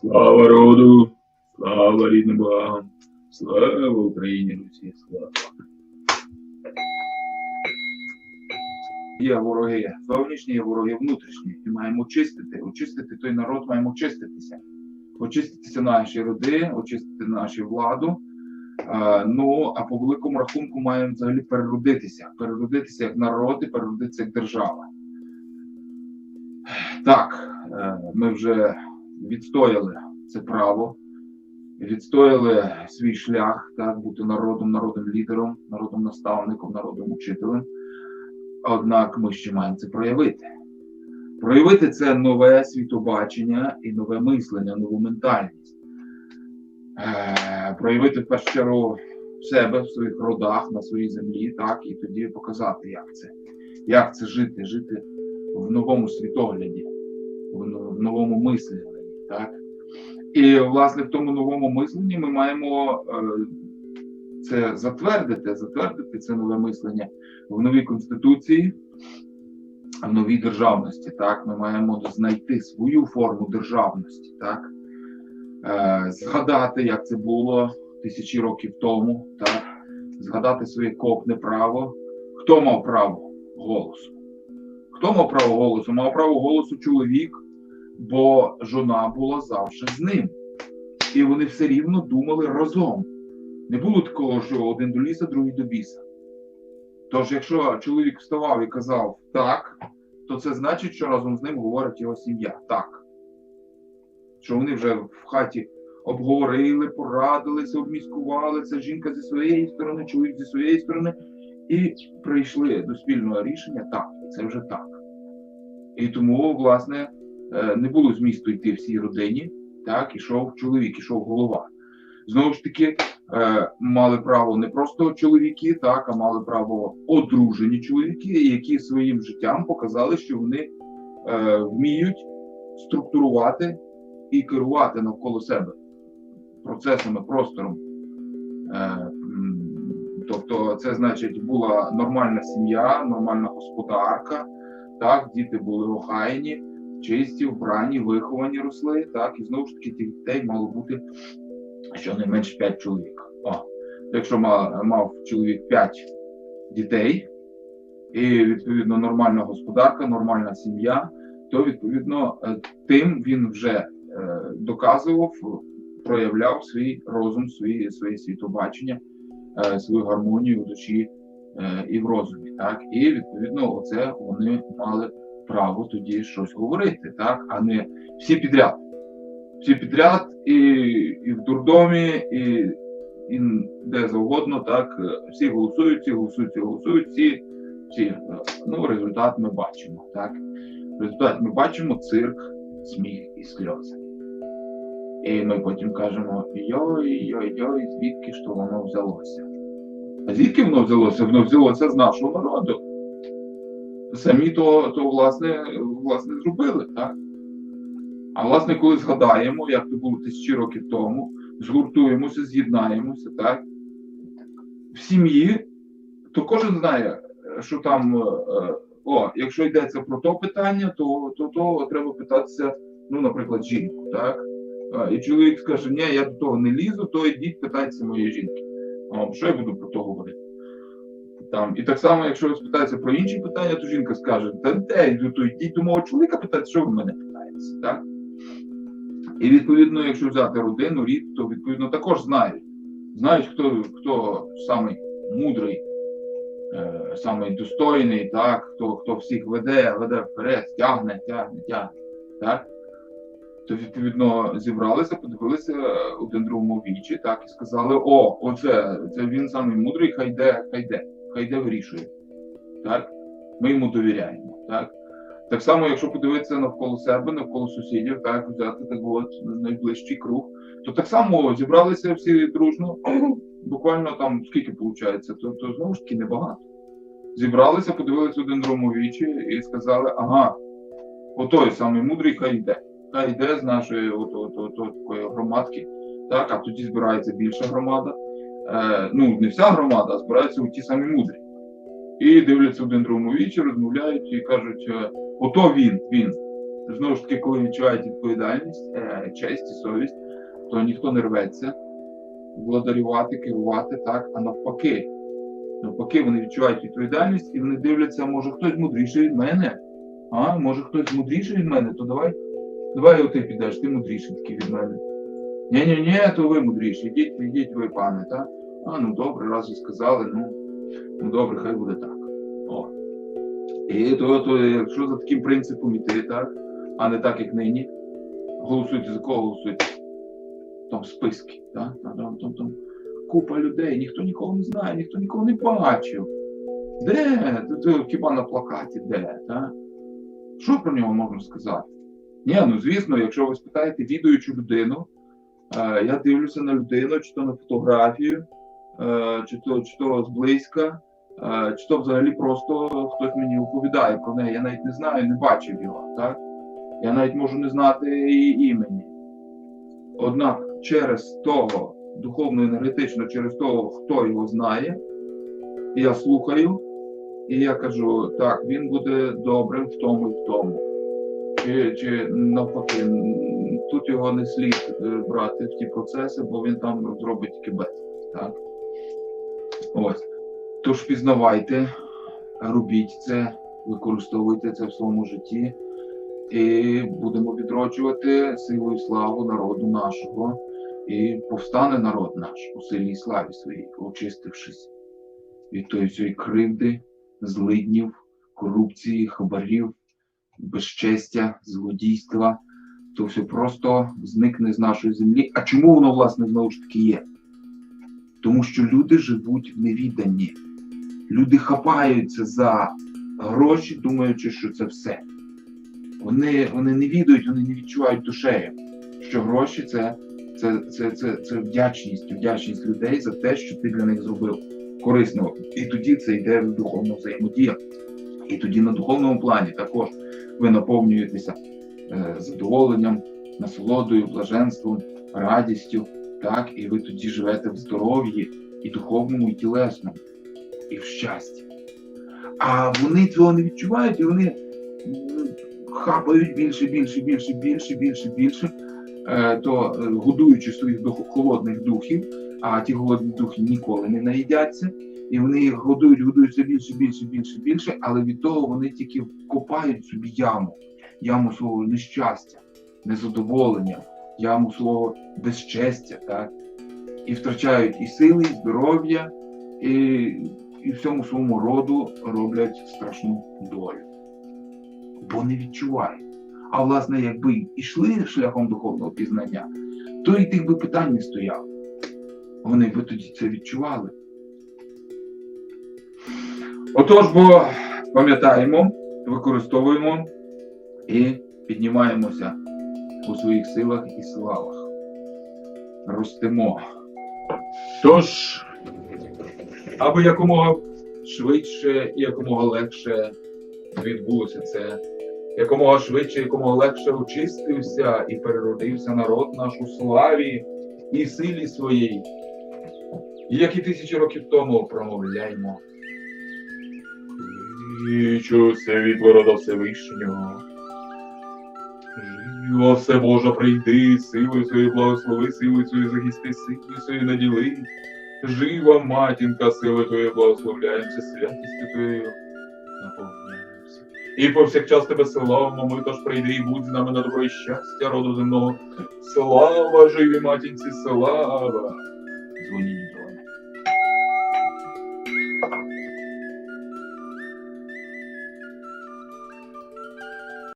Слава роду, слава рідним богам, слава Україні, Русі, слава. Є вороги зовнішні, є вороги внутрішні. І маємо очистити. Очистити той народ, маємо очиститися. Очиститися наші роди, очистити нашу владу. Е, ну, а по великому рахунку маємо взагалі переродитися. Переродитися як народ і переродитися як держава. Так, е, ми вже відстояли це право, відстояли свій шлях, так, бути народом, народом лідером, народом наставником, народом учителем. Однак ми ще маємо це проявити. Проявити це нове світобачення і нове мислення, нову ментальність. Е, проявити в першу чергу себе, в своїх родах, на своїй землі, так, і тоді показати, як це, як це жити, жити в новому світогляді, в новому мисленні. Так? І, власне, в тому новому мисленні ми маємо е, це затвердити, затвердити це нове мислення в новій конституції, в новій державності. Так, ми маємо знайти свою форму державності, так, е, згадати, як це було тисячі років тому, так, згадати своє копне право. Хто мав право голосу? Хто мав право голосу? Мав право голосу чоловік, бо жона була завжди з ним. І вони все рівно думали разом. Не було такого, що один до ліса, другий до біса. Тож, якщо чоловік вставав і казав так, то це значить, що разом з ним говорить його сім'я. Так. Що вони вже в хаті обговорили, порадилися, обміскувалися, жінка зі своєї сторони, чоловік зі своєї сторони, і прийшли до спільного рішення так, це вже так. І тому, власне, не було змісту йти всій родині, так, ішов чоловік, ішов голова. Знову ж таки, е, мали право не просто чоловіки, так, а мали право одружені чоловіки, які своїм життям показали, що вони е, вміють структурувати і керувати навколо себе процесами, простором. Е, тобто, це значить, була нормальна сім'я, нормальна господарка, так, діти були охайні, чисті, вбрані, виховані росли, так, і знову ж таки тих дітей мало бути щонайменше 5 чоловік. О, якщо мав, мав чоловік 5 дітей, і відповідно нормальна господарка, нормальна сім'я, то відповідно е, тим він вже е, доказував, проявляв свій розум, свої, своє світобачення, е, свою гармонію в душі і в розумі. Так? І відповідно, оце вони мали право тоді щось говорити, так? а не всі підряд. Всі підряд, і, і в дурдомі, і, і де завгодно, так, всі голосують, всі голосують, всі голосують, всі, всі. е, Ну, результат ми бачимо. Так? Результат ми бачимо цирк, сміх і сльози. І ми потім кажемо: йой-йой-йой, звідки ж то воно взялося? А звідки воно взялося? Воно взялося з нашого народу. Самі то, то власне, власне зробили, так? А власне, коли згадаємо, як це було тисячі років тому, згуртуємося, з'єднаємося, так? В сім'ї, то кожен знає, що там, е, о, якщо йдеться про то питання, то, то, то треба питатися, ну, наприклад, жінку, так? І чоловік скаже, ні, я до того не лізу, то йдіть питайтеся моєї жінки. Що я буду про то говорити? Там. І так само, якщо ви спитаєтеся про інші питання, то жінка скаже, та де, то, йдіть до мого чоловіка питати, що ви мене питаєтеся, так? І відповідно, якщо взяти родину, рід, то відповідно також знають. Знають, хто, хто самий мудрий, е, самий достойний, так, хто, хто всіх веде, веде вперед, тягне, тягне, тягне. Так? То відповідно зібралися, подивилися один другому вічі, так, і сказали: о, оце, це він самий мудрий, хай йде, хай йде, хай йде вирішує. Так? Ми йому довіряємо. Так? Так само, якщо подивитися навколо себе, навколо сусідів, так взяти так от найближчий круг, то так само зібралися всі дружно, буквально там скільки виходить, то, то знову ж таки небагато. Зібралися, подивилися один другому вічі і сказали: ага, отой самий мудрий, хай йде. Хай йде з нашої от, от, от, от, такої громадки. Так, а тоді збирається більша громада. Е, ну, не вся громада, а збираються у ті самі мудрі. І дивляться один другому вічі, розмовляють і кажуть: е, ото він, він. Знову ж таки, коли відчувають відповідальність, е, честь і совість, то ніхто не рветься владарювати, керувати так, а навпаки. Навпаки, вони відчувають відповідальність і вони дивляться, може хтось мудріший від мене. А, може хтось мудріший від мене, то давай, давай ти підеш, ти мудріший такий від мене. Ні-ні-ні, то ви мудріші, йдіть, йдіть ви, пане, так? А, ну добре, раз ви сказали, ну, ну добре, хай буде так. О. І то, то, якщо за таким принципом іти, так, а не так, як нині, голосуйте за кого голосуйте? Там списки, так? Там, там, там, купа людей, ніхто нікого не знає, ніхто нікого не бачив. Де? Хіба на плакаті, де? Так? Що про нього можна сказати? Ні, ну звісно, якщо ви спитаєте відуючу людину, я дивлюся на людину, чи то на фотографію, е, чи то, чи то зблизька, е, чи то взагалі просто хтось мені оповідає про неї. Я навіть не знаю, не бачив його. Так? Я навіть можу не знати її імені. Однак через того, духовно-енергетично, через того, хто його знає, я слухаю, і я кажу, так, він буде добрим в тому і в тому. Чи, чи навпаки, тут його не слід е, брати в ті процеси, бо він там зробить безлад. Так? Ось. Тож пізнавайте, робіть це, використовуйте це в своєму житті, і будемо відроджувати силу і славу народу нашого. І повстане народ наш у силі і славі своїй, очистившись від тої всієї кривди, злиднів, корупції, хабарів, безчестя, злодійства. То все просто зникне з нашої землі. А чому воно, власне, знову ж таки є? Тому що люди живуть в невіданні. Люди хапаються за гроші, думаючи, що це все. Вони, вони не відають, вони не відчувають душею, що гроші це це, це, це, це вдячність, вдячність людей за те, що ти для них зробив корисно. І тоді це йде в духовну взаємодія. І тоді на духовному плані також ви наповнюєтеся задоволенням, насолодою, блаженством, радістю, так, і ви тоді живете в здоров'ї і духовному, і тілесному, і в щасті. А вони цього не відчувають, і вони хапають більше, більше, більше, більше, більше, більше е, то е, годуючи своїх холодних духів, а ті голодні духи ніколи не наїдяться, і вони їх годують, годують все більше, більше, більше, більше, але від того вони тільки копають собі яму, яму свого нещастя, незадоволення, яму свого безчестя, так? І втрачають і сили, і здоров'я, і, і всьому своєму роду роблять страшну долю. Бо не відчувають. А власне, якби йшли шляхом духовного пізнання, то і тих би питань не стояло. Вони би тоді це відчували. Отож, бо пам'ятаємо, використовуємо і піднімаємося у своїх силах і славах. Ростемо. Тож, аби якомога швидше і якомога легше відбулося це якомога швидше, якомога легше очистився і переродився народ наш у славі і силі своїй. Як і тисячі років тому промовляймо. Кличу світло рода Всевишнього. Жива все Боже, прийди, силою своєю благослови, силою своєю захисти, силою своєю наділи. Жива матінка, силою твоєю благословляємося, святістю твоєю наповняємося. І повсякчас тебе славимо, ми тож прийди і будь з нами на добро щастя роду земного. Слава живій матінці, слава!